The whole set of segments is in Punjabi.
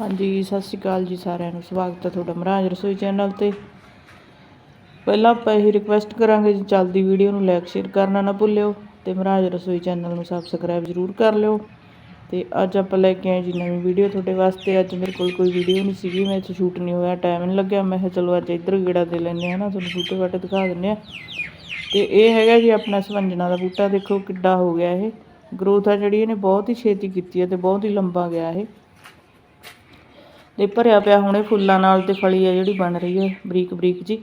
ਹਾਂਜੀ, ਸਤਿ ਸ਼੍ਰੀ ਅਕਾਲ ਜੀ ਸਾਰਿਆਂ ਨੂੰ। ਸਵਾਗਤ ਹੈ ਤੁਹਾਡਾ ਮਹਾਰਾਜ ਰਸੋਈ ਚੈਨਲ ਤੇ। ਪਹਿਲਾਂ ਆਪਾਂ ਇਹ ਰਿਕਵੈਸਟ ਕਰਾਂਗੇ ਜੀ, ਚੱਲਦੀ ਵੀਡੀਓ ਨੂੰ ਲਾਈਕ ਸ਼ੇਅਰ ਕਰਨਾ ਨਾ ਭੁੱਲਿਓ ਤੇ ਮਹਾਰਾਜ ਰਸੋਈ ਚੈਨਲ ਨੂੰ ਸਬਸਕ੍ਰਾਈਬ ਜ਼ਰੂਰ ਕਰ ਲਿਓ। ਤੇ ਅੱਜ ਆਪਾਂ ਲੈ ਕੇ ਆਏ ਜੀ ਨਵੀਂ ਵੀਡੀਓ ਤੁਹਾਡੇ ਵਾਸਤੇ। ਅੱਜ ਮੇਰੇ ਕੋਲ ਕੋਈ ਵੀਡੀਓ ਨਹੀਂ ਸੀਗੀ, ਮੈਂ ਇੱਥੇ ਸ਼ੂਟ ਨਹੀਂ ਹੋਇਆ ਟਾਈਮ ਨਹੀਂ ਲੱਗਿਆ। ਮੈਂ ਕਿਹਾ ਚਲੋ ਅੱਜ ਇੱਧਰ ਗੇੜਾ ਦੇ ਲੈਂਦੇ ਆ ਨਾ, ਤੁਹਾਨੂੰ ਬੂਟੇ ਵਾਟੇ ਦਿਖਾ ਦਿੰਦੇ ਆ ਤੇ ਇਹ ਹੈਗਾ ਜੀ ਆਪਣਾ ਸਵੰਜਣਾ ਦਾ ਬੂਟਾ, ਦੇਖੋ ਕਿੱਡਾ ਹੋ ਗਿਆ ਇਹ। ਗਰੋਥ ਆ ਜਿਹੜੀ, ਇਹਨੇ ਬਹੁਤ ਹੀ ਛੇਤੀ ਕੀਤੀ ਹੈ ਤੇ ਬਹੁਤ ਹੀ ਲੰਬਾ ਗਿਆ ਇਹ। ਤੇ ਭਰਿਆ ਪਿਆ ਹੁਣੇ ਫੁੱਲਾਂ ਨਾਲ ਤੇ ਫਲੀ ਆ ਜਿਹੜੀ ਬਣ ਰਹੀ ਹੈ, ਬਰੀਕ ਬਰੀਕ ਜੀ।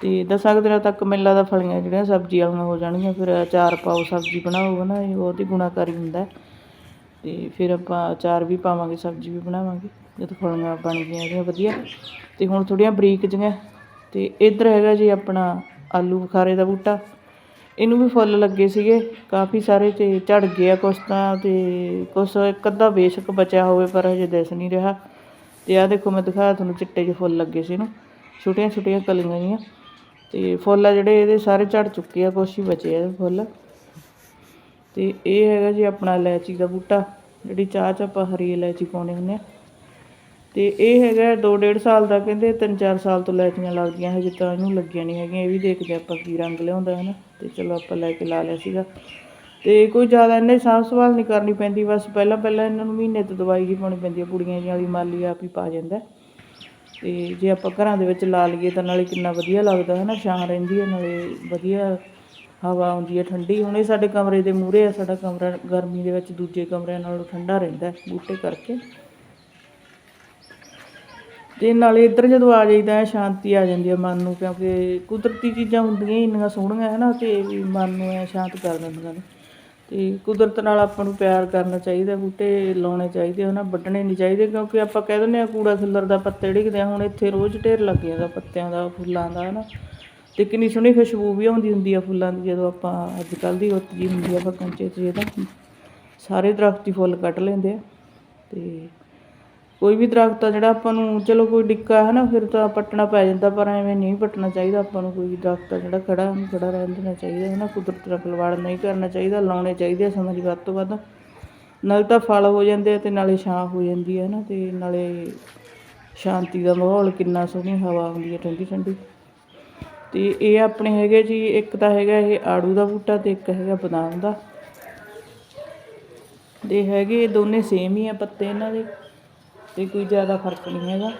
ਤੇ ਦਸਾਂ ਕੁ ਦਿਨਾਂ ਤੱਕ ਮੈਨੂੰ ਦਾ ਫਲੀਆਂ ਜਿਹੜੀਆਂ ਸਬਜ਼ੀ ਵਾਲੀਆਂ ਹੋ ਜਾਣਗੀਆਂ, ਫਿਰ ਅਚਾਰ ਪਾਓ, ਸਬਜ਼ੀ ਬਣਾਓ ਨਾ ਇਹ ਬਹੁਤ ਹੀ ਗੁਣਾਕਾਰੀ ਹੁੰਦਾ। ਹੈ। ਤੇ ਫਿਰ ਆਪਾਂ ਅਚਾਰ ਵੀ ਪਾਵਾਂਗੇ, ਸਬਜ਼ੀ ਵੀ ਬਣਾਵਾਂਗੇ, ਜਦੋਂ ਫਲੀਆਂ ਬਣ ਗਈਆਂ ਇਹਦੀਆਂ ਵਧੀਆ। ਤੇ ਹੁਣ ਥੋੜੀਆਂ ਬਰੀਕ ਜਿਹੀਆਂ, ਤੇ ਇੱਧਰ ਹੈਗਾ ਜੀ ਆਪਣਾ ਆਲੂ ਬੁਖਾਰੇ ਦਾ ਬੂਟਾ। ਇਹਨੂੰ ਵੀ ਫੁੱਲ ਲੱਗੇ ਸੀਗੇ, ਕਾਫੀ ਸਾਰੇ ਤੇ ਝੜ ਗਏ ਆ ਕੁਛ ਤਾਂ, ਤੇ ਕੁਛ ਇੱਕ ਅੱਧਾ ਬੇਸ਼ੱਕ ਬਚਿਆ ਹੋਵੇ, ਪਰ ਹਜੇ ਦਿਸ ਨਹੀਂ ਰਿਹਾ। ਤੇ ਆ ਦੇਖੋ ਮੈਂ ਦਿਖਾਇਆ ਤੁਹਾਨੂੰ ਚਿੱਟੇ ਜਿਹੇ ਫੁੱਲ ਲੱਗੇ ਸੀ ਇਹਨੂੰ ਛੋਟੀਆਂ ਛੋਟੀਆਂ ਕਲੀਆਂ ਜੀਆਂ ਤੇ ਫੁੱਲ ਆ ਜਿਹੜੇ, ਇਹਦੇ ਸਾਰੇ ਝੜ ਚੁੱਕੇ ਆ, ਕੁਛ ਹੀ ਬਚੇ ਆ ਫੁੱਲ। ਤੇ ਇਹ ਹੈਗਾ ਜੀ ਆਪਣਾ ਇਲਾਇਚੀ ਦਾ ਬੂਟਾ, ਜਿਹੜੀ ਚਾਹ ਚ ਆਪਾਂ ਹਰੀ ਇਲਾਇਚੀ ਪਾਉਣੇ ਹੁੰਦੇ ਆ। ਤੇ ਇਹ ਹੈਗਾ ਦੋ ਡੇਢ ਸਾਲ ਦਾ, ਕਹਿੰਦੇ ਤਿੰਨ ਚਾਰ ਸਾਲ ਤੋਂ ਇਲਾਇਚੀਆਂ ਲੱਗਦੀਆਂ, ਹਜੇ ਤਾਂ ਇਹਨੂੰ ਲੱਗੀਆਂ ਨਹੀਂ ਹੈਗੀਆਂ। ਇਹ ਵੀ ਦੇਖਦੇ ਆਪਾਂ ਕੀ ਰੰਗ ਲਿਆਉਂਦਾ ਹੈ ਨਾ ਤੇ ਚਲੋ ਆਪਾਂ ਲੈ ਕੇ ਲਾ ਲਿਆ ਸੀਗਾ। ਤੇ ਕੋਈ ਜ਼ਿਆਦਾ ਇਹਨੇ ਸਾਂਭ ਸੰਭਾਲ ਨਹੀਂ ਕਰਨੀ ਪੈਂਦੀ, ਬਸ ਪਹਿਲਾਂ ਪਹਿਲਾਂ ਇਹਨਾਂ ਨੂੰ ਮਹੀਨੇ ਤੋਂ ਦਵਾਈ ਜੀ ਪਾਉਣੀ ਪੈਂਦੀ ਹੈ ਕੁੜੀਆਂ ਜਿਹੀਆਂ ਵਾਲੀ ਮਾਲੀ ਆਪ ਹੀ ਪਾ ਜਾਂਦਾ। ਹੈ। ਤੇ ਜੇ ਆਪਾਂ ਘਰਾਂ ਦੇ ਵਿੱਚ ਲਾ ਲਈਏ ਤਾਂ ਨਾਲੇ ਕਿੰਨਾ ਵਧੀਆ ਲੱਗਦਾ ਹੈ ਨਾ ਛਾਂ ਰਹਿੰਦੀ ਹੈ ਨਾਲੇ ਵਧੀਆ ਹਵਾ ਆਉਂਦੀ ਹੈ ਠੰਡੀ। ਹੁਣ ਇਹ ਸਾਡੇ ਕਮਰੇ ਦੇ ਮੂਹਰੇ ਆ, ਸਾਡਾ ਕਮਰਾ ਗਰਮੀ ਦੇ ਵਿੱਚ ਦੂਜੇ ਕਮਰਿਆਂ ਨਾਲੋਂ ਠੰਡਾ ਰਹਿੰਦਾ, ਬੂਟੇ ਕਰਕੇ। ਤੇ ਨਾਲੇ ਇੱਧਰ ਜਦੋਂ ਆ ਜਾਈਦਾ ਹੈ ਸ਼ਾਂਤੀ ਆ ਜਾਂਦੀ ਹੈ ਮਨ ਨੂੰ, ਕਿਉਂਕਿ ਕੁਦਰਤੀ ਚੀਜ਼ਾਂ ਹੁੰਦੀਆਂ ਹੀ ਇੰਨੀਆਂ ਸੋਹਣੀਆਂ ਹੈ ਨਾ ਤੇ ਵੀ ਮਨ ਨੂੰ ਐ ਸ਼ਾਂਤ ਕਰ ਦਿੰਦੀਆਂ ਨੇ। ਤੇ ਕੁਦਰਤ ਨਾਲ ਆਪਾਂ ਨੂੰ ਪਿਆਰ ਕਰਨਾ ਚਾਹੀਦਾ, ਬੂਟੇ ਲਾਉਣੇ ਚਾਹੀਦੇ ਉਹਨਾਂ ਵੱਢਣੇ ਨਹੀਂ ਚਾਹੀਦੇ, ਕਿਉਂਕਿ ਆਪਾਂ ਕਹਿ ਦਿੰਦੇ ਆ ਕੂੜਾ ਖਿੱਲਰ ਦਾ ਪੱਤੇ ਡਿੱਗਦੇ ਆ, ਹੁਣ ਇੱਥੇ ਰੋਜ਼ ਢੇਰ ਲੱਗ ਜਾਂਦਾ ਪੱਤਿਆਂ ਦਾ, ਫੁੱਲਾਂ ਦਾ ਹੈ ਨਾ ਤੇ ਕਿੰਨੀ ਸੋਹਣੀ ਖੁਸ਼ਬੂ ਵੀ ਆਉਂਦੀ ਹੁੰਦੀ ਆ ਫੁੱਲਾਂ ਦੀ, ਜਦੋਂ ਆਪਾਂ ਅੱਜ ਕੱਲ੍ਹ ਦੀ ਰੁੱਤ ਜੀ ਹੁੰਦੀ ਆ ਬਗਨ ਚ ਜਿਹਦਾ ਸਾਰੇ ਦਰਖਤ ਹੀ ਫੁੱਲ ਕੱਢ ਲੈਂਦੇ ਆ। ਤੇ ਕੋਈ ਵੀ ਦਰਖਤ ਆ ਜਿਹੜਾ ਆਪਾਂ ਨੂੰ, ਚਲੋ ਕੋਈ ਡਿੱਕਾ ਹੈ ਨਾ, ਫਿਰ ਤਾਂ ਪੱਟਣਾ ਪੈ ਜਾਂਦਾ, ਪਰ ਐਵੇਂ ਨਹੀਂ ਪੱਟਣਾ ਚਾਹੀਦਾ, ਆਪਾਂ ਨੂੰ ਕੋਈ ਵੀ ਦਰਖਤ ਆ ਜਿਹੜਾ ਖੜਾ ਉਹਨੂੰ ਖੜਾ ਰਹਿਣ ਦੇਣਾ ਚਾਹੀਦਾ, ਹੈ ਨਾ, ਕੁਦਰਤ ਦਾ ਖਿਲਵਾੜ ਨਹੀਂ ਕਰਨਾ ਚਾਹੀਦਾ, ਲਾਉਣੇ ਚਾਹੀਦੇ ਆ ਸਮਝ ਵੱਧ ਤੋਂ ਵੱਧ। ਨਾਲੇ ਤਾਂ ਫਲ ਹੋ ਜਾਂਦੇ ਆ ਤੇ ਨਾਲੇ ਛਾਂ ਹੋ ਜਾਂਦੀ ਹੈ ਨਾ, ਤੇ ਨਾਲੇ ਸ਼ਾਂਤੀ ਦਾ ਮਾਹੌਲ ਕਿੰਨਾ ਸੋਹਣੀ ਹਵਾ ਆਉਂਦੀ ਹੈ ਠੰਡੀ ਠੰਡੀ। ਤੇ ਇਹ ਆਪਣੇ ਹੈਗੇ ਜੀ, ਇੱਕ ਤਾਂ ਹੈਗਾ ਇਹ ਆੜੂ ਦਾ ਬੂਟਾ ਤੇ ਇੱਕ ਹੈਗਾ ਬਦਾਮ ਦਾ। ਦੇ ਹੈਗੇ ਦੋਨੇ ਸੇਮ ਹੀ ਆ ਪੱਤੇ ਇਹਨਾਂ ਦੇ। ਤੇ ਕੋਈ ਜ਼ਿਆਦਾ ਫ਼ਰਕ ਨਹੀਂ ਹੈਗਾ।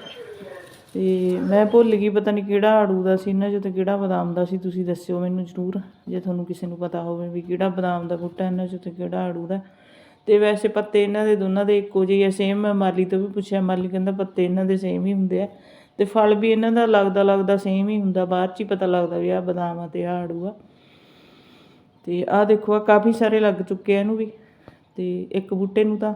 ਤੇ ਮੈਂ ਭੁੱਲ ਗਈ, ਪਤਾ ਨਹੀਂ ਕਿਹੜਾ ਆੜੂ ਦਾ ਸੀ ਇਹਨਾਂ 'ਚੋਂ ਤੇ ਕਿਹੜਾ ਬਦਾਮ ਦਾ ਸੀ, ਤੁਸੀਂ ਦੱਸਿਓ ਮੈਨੂੰ ਜ਼ਰੂਰ, ਜੇ ਤੁਹਾਨੂੰ ਕਿਸੇ ਨੂੰ ਪਤਾ ਹੋਵੇ ਵੀ ਕਿਹੜਾ ਬਦਾਮ ਦਾ ਬੂਟਾ ਇਹਨਾਂ 'ਚੋਂ ਤੇ ਕਿਹੜਾ ਆੜੂ ਦਾ। ਤੇ ਵੈਸੇ ਪੱਤੇ ਇਹਨਾਂ ਦੇ ਦੋਨਾਂ ਦੇ ਇੱਕੋ ਜਿਹੇ ਆ ਸੇਮ ਮੈਂ ਮਾਲੀ ਤੋਂ ਵੀ ਪੁੱਛਿਆ, ਮਾਲੀ ਕਹਿੰਦਾ ਪੱਤੇ ਇਹਨਾਂ ਦੇ ਸੇਮ ਹੀ ਹੁੰਦੇ ਆ। ਤੇ ਫਲ ਵੀ ਇਹਨਾਂ ਦਾ ਲੱਗਦਾ ਲੱਗਦਾ ਸੇਮ ਹੀ ਹੁੰਦਾ, ਬਾਅਦ 'ਚ ਹੀ ਪਤਾ ਲੱਗਦਾ ਵੀ ਆਹ ਬਦਾਮ ਆ ਤੇ ਆਹ ਆੜੂ ਆ। ਤੇ ਆਹ ਦੇਖੋ ਆ ਕਾਫੀ ਸਾਰੇ ਲੱਗ ਚੁੱਕੇ ਆ ਇਹਨੂੰ ਵੀ, ਤੇ ਇੱਕ ਬੂਟੇ ਨੂੰ ਤਾਂ,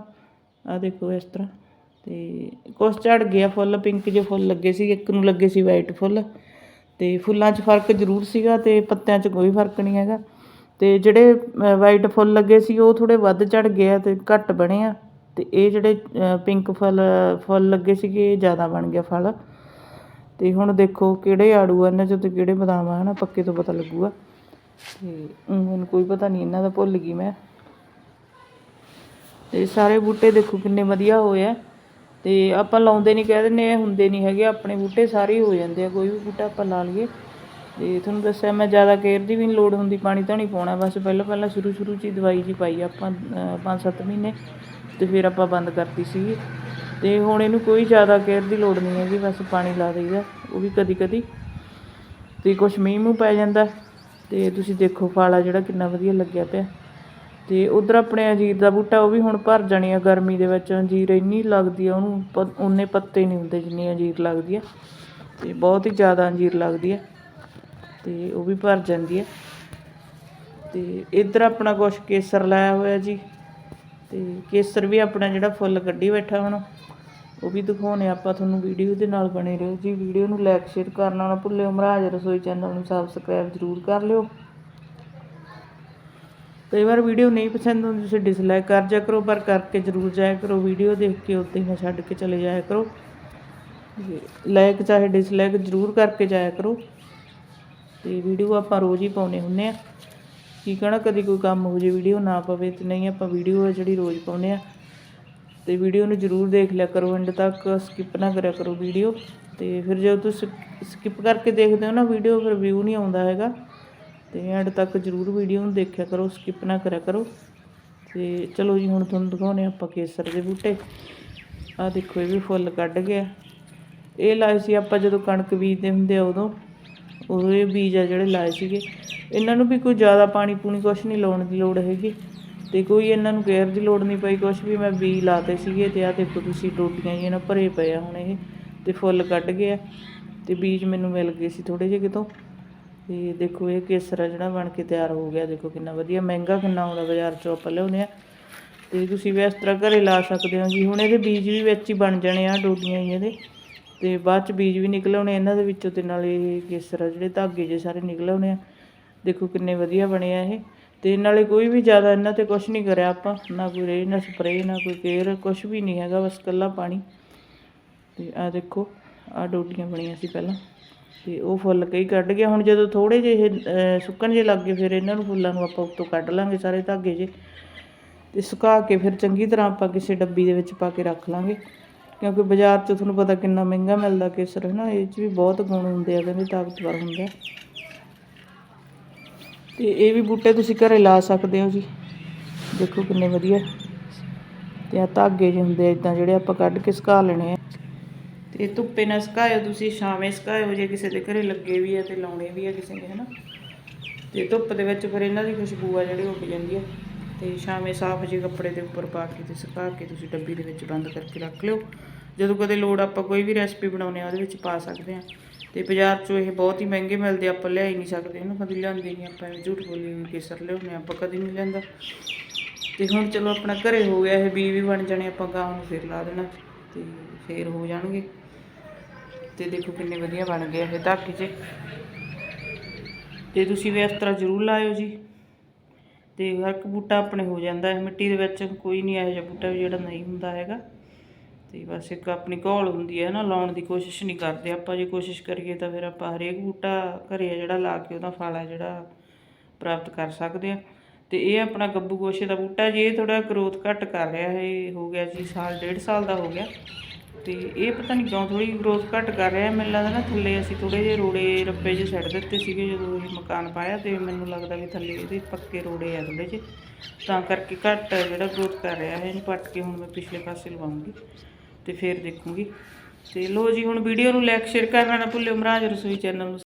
ਆਹ ਦੇਖੋ ਇਸ ਤਰ੍ਹਾਂ। ਤੇ ਕੁਛ ਝੜ ਗਿਆ ਫੁੱਲ, ਪਿੰਕ ਜਿਹੇ ਫੁੱਲ ਲੱਗੇ ਸੀ, ਇੱਕ ਨੂੰ ਲੱਗੇ ਸੀ ਵਾਈਟ ਫੁੱਲ। ਤੇ ਫੁੱਲਾਂ 'ਚ ਫ਼ਰਕ ਜ਼ਰੂਰ ਸੀਗਾ ਤੇ ਪੱਤਿਆਂ 'ਚ ਕੋਈ ਫ਼ਰਕ ਨਹੀਂ ਹੈਗਾ। ਤੇ ਜਿਹੜੇ ਵਾਈਟ ਫੁੱਲ ਲੱਗੇ ਸੀ, ਉਹ ਥੋੜੇ ਵੱਧ ਝੜ ਗਏ ਆ ਤੇ ਘੱਟ ਬਣੇ ਆ। ਤੇ ਇਹ ਜਿਹੜੇ ਪਿੰਕ ਫੁੱਲ ਫੁੱਲ ਲੱਗੇ ਸੀਗੇ, ਇਹ ਜ਼ਿਆਦਾ ਬਣ ਗਿਆ ਫਲ। ਤੇ ਹੁਣ ਦੇਖੋ ਕਿਹੜੇ ਆੜੂ ਆ, ਇਹਨਾਂ 'ਚੋਂ ਤੇ ਕਿਹੜੇ ਬਦਾਮ ਆ, ਹਨਾ? ਪੱਕੇ ਤੋਂ ਪਤਾ ਲੱਗੂਗਾ। ਤੇ ਮੈਨੂੰ ਕੋਈ ਪਤਾ ਨਹੀਂ ਇਹਨਾਂ ਦਾ ਭੁੱਲ ਗਈ ਮੈਂ। ਤੇ ਸਾਰੇ ਬੂਟੇ ਦੇਖੋ ਕਿੰਨੇ ਵਧੀਆ ਹੋਏ ਆ। ਅਤੇ ਆਪਾਂ ਲਾਉਂਦੇ ਨਹੀਂ, ਕਹਿ ਦਿੰਦੇ ਇਹ ਹੁੰਦੇ ਨਹੀਂ ਹੈਗੇ, ਆਪਣੇ ਬੂਟੇ ਸਾਰੇ ਹੋ ਜਾਂਦੇ ਆ, ਕੋਈ ਵੀ ਬੂਟਾ ਆਪਾਂ ਲਾ ਲਈਏ। ਅਤੇ ਤੁਹਾਨੂੰ ਦੱਸਿਆ ਮੈਂ ਜ਼ਿਆਦਾ ਕੇਅਰ ਦੀ ਵੀ ਨਹੀਂ ਲੋੜ ਹੁੰਦੀ, ਪਾਣੀ ਤਾਂ ਨਹੀਂ ਪਾਉਣਾ, ਬਸ ਪਹਿਲਾਂ ਪਹਿਲਾਂ ਸ਼ੁਰੂ ਸ਼ੁਰੂ 'ਚ ਹੀ ਦਵਾਈ ਜੀ ਪਾਈ ਆਪਾਂ 5-7 ਮਹੀਨੇ ਅਤੇ ਫਿਰ ਆਪਾਂ ਬੰਦ ਕਰਤੀ ਸੀਗੀ। ਅਤੇ ਹੁਣ ਇਹਨੂੰ ਕੋਈ ਜ਼ਿਆਦਾ ਕੇਅਰ ਦੀ ਲੋੜ ਨਹੀਂ ਹੈਗੀ, ਬਸ ਪਾਣੀ ਲਾ ਦਈਦਾ, ਉਹ ਵੀ ਕਦੀ ਕਦੀ। ਅਤੇ ਕੁਛ ਮੀਂਹ ਮੂੰਹ ਪੈ ਜਾਂਦਾ ਅਤੇ ਤੁਸੀਂ ਦੇਖੋ ਫਲ ਆ ਜਿਹੜਾ ਕਿੰਨਾ ਵਧੀਆ ਲੱਗਿਆ ਪਿਆ। ਅਤੇ ਉੱਧਰ ਆਪਣੇ ਅੰਜੀਰ ਦਾ ਬੂਟਾ, ਉਹ ਵੀ ਹੁਣ ਭਰ ਜਾਣੀ ਆ ਗਰਮੀ ਦੇ ਵਿੱਚ। ਅੰਜੀਰ ਇੰਨੀ ਲੱਗਦੀ ਆ, ਉਹਨੂੰ ਪ- ਓਨੇ ਪੱਤੇ ਨਹੀਂ ਹੁੰਦੇ ਜਿੰਨੀ ਅੰਜੀਰ ਲੱਗਦੀ ਆ। ਅਤੇ ਬਹੁਤ ਹੀ ਜ਼ਿਆਦਾ ਅੰਜੀਰ ਲੱਗਦੀ ਆ। ਅਤੇ ਉਹ ਵੀ ਭਰ ਜਾਂਦੀ ਆ। ਅਤੇ ਇੱਧਰ ਆਪਣਾ ਕੁਛ ਕੇਸਰ ਲਾਇਆ ਹੋਇਆ ਜੀ। ਅਤੇ ਕੇਸਰ ਵੀ ਆਪਣਾ ਜਿਹੜਾ ਫੁੱਲ ਕੱਢੀ ਬੈਠਾ ਹੁਣ ਉਹ ਵੀ ਦਿਖਾਉਣੇ ਆਪਾਂ ਤੁਹਾਨੂੰ ਵੀਡੀਓ ਦੇ ਨਾਲ ਬਣੇ ਰਹੋ ਜੀ। ਵੀਡੀਓ ਨੂੰ ਲਾਈਕ ਸ਼ੇਅਰ ਕਰਨਾ ਨਾ ਭੁੱਲਿਓ ਮਹਾਰਾਜ ਰਸੋਈ ਚੈਨਲ ਨੂੰ ਸਬਸਕ੍ਰਾਈਬ ਜ਼ਰੂਰ ਕਰ ਲਿਓ। ਕਈ ਵਾਰ ਵੀਡੀਓ ਨਹੀਂ ਪਸੰਦ ਹੁੰਦੀ, ਤੁਸੀਂ ਡਿਸਲਾਈਕ ਕਰ ਜਾ ਕਰੋ, ਪਰ ਕਰਕੇ ਜ਼ਰੂਰ ਜਾਇਆ ਕਰੋ, ਵੀਡੀਓ ਦੇਖ ਕੇ ਉੱਤੇ ਹੀ ਨਾ ਛੱਡ ਕੇ ਚਲੇ ਜਾਇਆ ਕਰੋ। ਲਾਈਕ ਚਾਹੇ ਡਿਸਲਾਈਕ ਜ਼ਰੂਰ ਕਰਕੇ ਜਾਇਆ ਕਰੋ। ਤੇ ਵੀਡੀਓ ਆਪਾਂ ਰੋਜ਼ ਹੀ ਪਾਉਨੇ ਹੁੰਨੇ ਆ ਕੀ ਕਹਣਾ, ਕਦੀ ਕੋਈ ਕੰਮ ਹੋ ਜੇ, ਵੀਡੀਓ ਨਾ ਪਵੇ ਤੇ ਨਹੀਂ, ਆਪਾਂ ਵੀਡੀਓ ਹੈ ਜਿਹੜੀ ਰੋਜ਼ ਪਾਉਨੇ ਆ ਤੇ ਵੀਡੀਓ ਨੂੰ ਜਰੂਰ ਦੇਖ ਲਿਆ ਕਰੋ ਐਂਡ ਤੱਕ ਸਕਿਪ ਨਾ ਕਰਿਆ ਕਰੋ ਵੀਡੀਓ। ਤੇ ਫਿਰ ਜਦੋਂ ਤੁਸੀਂ ਸਕਿਪ ਕਰਕੇ ਦੇਖਦੇ ਹੋ ਨਾ, ਵੀਡੀਓ ਫਿਰ ਵਿਊ ਨਹੀਂ ਆਉਂਦਾ ਹੈਗਾ। ਤੇ ਐਂਡ ਤੱਕ ਜਰੂਰ ਵੀਡੀਓ ਨੂੰ ਦੇਖਿਆ ਕਰੋ ਸਕਿਪ ਨਾ ਕਰਿਆ ਕਰੋ। ਤੇ ਚਲੋ ਜੀ, ਹੁਣ ਤੁਹਾਨੂੰ ਦਿਖਾਉਣੇ ਆਪਾਂ ਕੇਸਰ ਦੇ ਬੂਟੇ। ਆਹ ਦੇਖੋ, ਇਹ ਵੀ ਫੁੱਲ ਕੱਢ ਗਿਆ। ਇਹ ਲਾਏ ਸੀ ਆਪਾਂ ਜਦੋਂ ਕਣਕ ਬੀਜਦੇ ਹੁੰਦੇ ਆ ਉਦੋਂ। ਉਦੋਂ ਇਹ ਬੀਜ ਆ ਜਿਹੜੇ ਲਾਏ ਸੀਗੇ। ਇਹਨਾਂ ਨੂੰ ਵੀ ਕੋਈ ਜ਼ਿਆਦਾ ਪਾਣੀ ਪੂਣੀ ਕੁਛ ਨਹੀਂ ਲਾਉਣ ਦੀ ਲੋੜ ਹੈਗੀ। ਤੇ ਕੋਈ ਇਹਨਾਂ ਨੂੰ ਕੇਅਰ ਦੀ ਲੋੜ ਨਹੀਂ ਪਈ ਕੁਛ ਵੀ। ਮੈਂ ਬੀਜ ਲਾਤੇ ਸੀਗੇ ਤੇ ਆਹ ਦੇਖੋ ਤੁਸੀਂ ਟੋਟੀਆਂ ਜੀ ਇਹਨਾਂ ਭਰੇ ਪਏ ਆ ਹੁਣ ਇਹ। ਤੇ ਫੁੱਲ ਕੱਢ ਗਿਆ। ਆ ਤੇ ਬੀਜ ਮੈਨੂੰ ਮਿਲ ਗਏ ਸੀ ਥੋੜੇ ਜਿਹੇ ਕਿਤੋਂ। ਤੇ ਦੇਖੋ ਇਹ ਕੇਸਰ ਆ ਜਿਹੜਾ ਬਣ ਕੇ ਤਿਆਰ ਹੋ ਗਿਆ, ਦੇਖੋ ਕਿੰਨਾ ਵਧੀਆ, ਮਹਿੰਗਾ ਕਿੰਨਾ ਆਉਂਦਾ ਬਾਜ਼ਾਰ ਚੋਂ ਆਪਾਂ ਲਿਆਉਂਦੇ ਆ ਤੇ ਤੁਸੀਂ ਵੀ ਇਸ ਤਰ੍ਹਾਂ ਘਰੇ ਲਾ ਸਕਦੇ ਹੋ ਜੀ। ਹੁਣ ਇਹਦੇ ਬੀਜ ਵੀ ਵਿੱਚ ਹੀ ਬਣ ਜਾਣੇ ਆ, ਡੋਡੀਆਂ ਹੀ ਇਹਦੇ। ਤੇ ਬਾਅਦ ਚ ਬੀਜ ਵੀ ਨਿਕਲ ਆਉਣੇ ਇਹਨਾਂ ਦੇ ਵਿੱਚੋਂ ਤੇ ਨਾਲ ਇਹ ਕੇਸਰ ਆ ਜਿਹੜੇ ਧਾਗੇ ਜੇ ਸਾਰੇ ਨਿਕਲ ਆਉਣੇ ਆ। ਦੇਖੋ ਕਿੰਨੇ ਵਧੀਆ ਬਣੇ ਆ ਇਹ। ਤੇ ਨਾਲੇ ਕੋਈ ਵੀ ਜ਼ਿਆਦਾ ਇਹਨਾਂ ਤੇ ਕੁਝ ਨਹੀਂ ਕਰਿਆ ਆਪਾਂ, ਨਾ ਕੋਈ ਰੇ ਨਾ ਸਪਰੇ ਨਾ ਕੋਈ ਕੇਅਰ ਕੁਝ ਵੀ ਨਹੀਂ ਹੈਗਾ, ਬਸ ਕੱਲਾ ਪਾਣੀ। ਤੇ ਆ ਦੇਖੋ ਆ ਡੋਡੀਆਂ ਬਣੀਆਂ ਸੀ ਪਹਿਲਾਂ। ਤੇ ਉਹ ਫੁੱਲ ਕਈ ਕੱਢ ਗਿਆ। ਹੁਣ ਜਦੋਂ ਥੋੜੇ ਜਿਹੇ ਇਹ ਸੁੱਕਣ ਜੇ ਲੱਗ ਗਏ, ਫਿਰ ਇਹਨਾਂ ਨੂੰ ਫੁੱਲਾਂ ਨੂੰ ਆਪਾਂ ਉੱਤੋਂ ਕੱਢ ਲਾਂਗੇ ਸਾਰੇ ਧਾਗੇ ਜੇ ਤੇ ਸੁਕਾ ਕੇ ਫਿਰ ਚੰਗੀ ਤਰ੍ਹਾਂ ਆਪਾਂ ਕਿਸੇ ਡੱਬੀ ਦੇ ਵਿੱਚ ਪਾ ਕੇ ਰੱਖ ਲਾਂਗੇ। ਕਿਉਂਕਿ ਬਾਜ਼ਾਰ 'ਚ ਤੁਹਾਨੂੰ ਪਤਾ ਕਿੰਨਾ ਮਹਿੰਗਾ ਮਿਲਦਾ ਕੇਸਰ ਹੈ ਨਾ ਇਹ 'ਚ ਵੀ ਬਹੁਤ ਗੁਣ ਹੁੰਦੇ ਆ, ਕਹਿੰਦੇ ਤਾਕਤਵਰ ਹੁੰਦਾ ਤੇ ਇਹ ਵੀ ਬੂਟੇ ਤੁਸੀਂ ਘਰੇ ਲਾ ਸਕਦੇ ਹੋ ਜੀ। ਦੇਖੋ ਕਿੰਨੇ ਵਧੀਆ। ਤੇ ਆ ਧਾਗੇ ਜਿਹੇ ਹੁੰਦੇ ਇਦਾਂ ਜਿਹੜੇ ਆਪਾਂ ਕੱਢ ਕੇ ਸੁਕਾ ਲੈਣੇ ਆ। ਤੇ ਧੁੱਪੇ ਨਾ ਸੁਕਾਇਓ ਤੁਸੀਂ, ਛਾਵੇਂ ਸੁਕਾਇਓ, ਜੇ ਕਿਸੇ ਦੇ ਘਰੇ ਲੱਗੇ ਵੀ ਆ ਤੇ ਲਾਉਣੇ ਵੀ ਆ ਕਿਸੇ ਨੇ, ਹਨਾ? ਤੇ ਧੁੱਪ ਦੇ ਵਿੱਚ ਫਿਰ ਇਹਨਾਂ ਦੀ ਖੁਸ਼ਬੂ ਆ ਜਿਹੜੀ ਉੱਡ ਜਾਂਦੀ ਆ। ਤੇ ਛਾਵੇਂ ਸਾਫ਼ ਜਿਹੇ ਕੱਪੜੇ ਦੇ ਉੱਪਰ ਪਾ ਕੇ ਤੇ ਸੁਕਾ ਕੇ ਤੁਸੀਂ ਡੱਬੀ ਦੇ ਵਿੱਚ ਬੰਦ ਕਰਕੇ ਰੱਖ ਲਿਓ। ਜਦੋਂ ਕਦੇ ਲੋੜ ਆਪਾਂ ਕੋਈ ਵੀ ਰੈਸਪੀ ਬਣਾਉਣੇ ਆ, ਉਹਦੇ ਵਿੱਚ ਪਾ ਸਕਦੇ ਆ। ਤੇ ਬਾਜ਼ਾਰ 'ਚੋਂ ਇਹ ਬਹੁਤ ਹੀ ਮਹਿੰਗੇ ਮਿਲਦੇ ਆਪਾਂ ਲਿਆ ਹੀ ਨਹੀਂ ਸਕਦੇ ਇਹਨੂੰ ਕਦੀ ਲਿਆਂਦੇ ਨਹੀਂ ਆਪਾਂ, ਐਵੇਂ ਝੂਠ ਬੋਲੀ ਵੀ ਕੇਸਰ ਲਿਆਉਂਦੇ ਆਪਾਂ ਕਦੀ ਨਹੀਂ ਲੈਂਦਾ ਤੇ ਹੁਣ ਚਲੋ ਆਪਣਾ ਘਰੇ ਹੋ ਗਿਆ, ਇਹ ਬੀ ਵੀ ਬਣ ਜਾਣੇ, ਆਪਾਂ ਗਾਂ ਨੂੰ ਫਿਰ ਲਾ ਦੇਣਾ, ਤੇ ਫੇਰ ਹੋ ਜਾਣਗੇ। ਤੇ ਦੇਖੋ ਕਿੰਨੇ ਵਧੀਆ ਬਣ ਗਏ ਇਹ ਧਾਗੇ 'ਚ ਤੇ ਤੁਸੀਂ ਵੀ ਇਸ ਤਰ੍ਹਾਂ ਜ਼ਰੂਰ ਲਾਇਓ ਜੀ। ਤੇ ਹਰ ਇੱਕ ਬੂਟਾ ਆਪਣੇ ਹੋ ਜਾਂਦਾ ਹੈ, ਮਿੱਟੀ ਦੇ ਵਿੱਚ ਕੋਈ ਨਹੀਂ ਇਹੋ ਜਿਹਾ ਬੂਟਾ ਵੀ ਜਿਹੜਾ ਨਹੀਂ ਹੁੰਦਾ ਹੈਗਾ। ਤੇ ਬਸ ਇੱਕ ਆਪਣੀ ਘੋਲ ਹੁੰਦੀ ਹੈ ਨਾ, ਲਾਉਣ ਦੀ ਕੋਸ਼ਿਸ਼ ਨਹੀਂ ਕਰਦੇ ਆਪਾਂ, ਜੇ ਕੋਸ਼ਿਸ਼ ਕਰੀਏ ਤਾਂ ਫਿਰ ਆਪਾਂ ਹਰੇਕ ਬੂਟਾ ਘਰੇ ਜਿਹੜਾ ਲਾ ਕੇ ਉਹਦਾ ਫਲ ਹੈ ਜਿਹੜਾ ਪ੍ਰਾਪਤ ਕਰ ਸਕਦੇ ਆ ਤੇ ਇਹ ਆਪਣਾ ਗੱਬੂ ਗੋਸ਼ੇ ਦਾ ਬੂਟਾ, ਜੀ ਇਹ ਥੋੜਾ ਗਰੋਥ ਘੱਟ ਕਰ ਰਿਹਾ ਹੈ ਹੋ ਗਿਆ ਜੀ ਸਾਲ, ਡੇਢ ਸਾਲ ਦਾ ਹੋ ਗਿਆ। ਤੇ ਇਹ ਪਤਾ ਨਹੀਂ ਕਿਉਂ ਥੋੜੀ ਗਰੋਥ ਘੱਟ ਕਰ ਰਿਹਾ। ਮੈਨੂੰ ਲੱਗਦਾ ਨਾ ਥੱਲੇ ਅਸੀਂ ਥੋੜੇ ਜਿਹੇ ਰੋੜੇ ਰੱਬੇ ਜਿਹੇ ਛੱਡ ਦਿੱਤੇ ਸੀਗੇ ਜਦੋਂ ਇਹ ਮਕਾਨ ਪਾਇਆ ਤੇ ਮੈਨੂੰ ਲੱਗਦਾ ਵੀ ਥੱਲੇ ਇਹਦੇ ਪੱਕੇ ਰੋੜੇ ਆ ਥੋੜੇ ਜਿਹੇ। ਤਾਂ ਕਰਕੇ ਘੱਟ ਜਿਹੜਾ ਗਰੋਥ ਕਰ ਰਿਹਾ ਹੈ ਇਹਨੂੰ ਪੱਟ ਕੇ ਹੁਣ ਮੈਂ ਪਿਛਲੇ ਪਾਸੇ ਲਵਾਉਂਗੀ ਤੇ ਫਿਰ ਦੇਖੂੰਗੀ। ਤੇ ਲੋ ਜੀ, ਹੁਣ ਵੀਡੀਓ ਨੂੰ ਲਾਈਕ ਸ਼ੇਅਰ ਕਰਨਾ ਨਾ ਭੁੱਲਿਓ। ਮਹਾਰਾਜ ਰਸੋਈ ਚੈਨਲ ਨੂੰ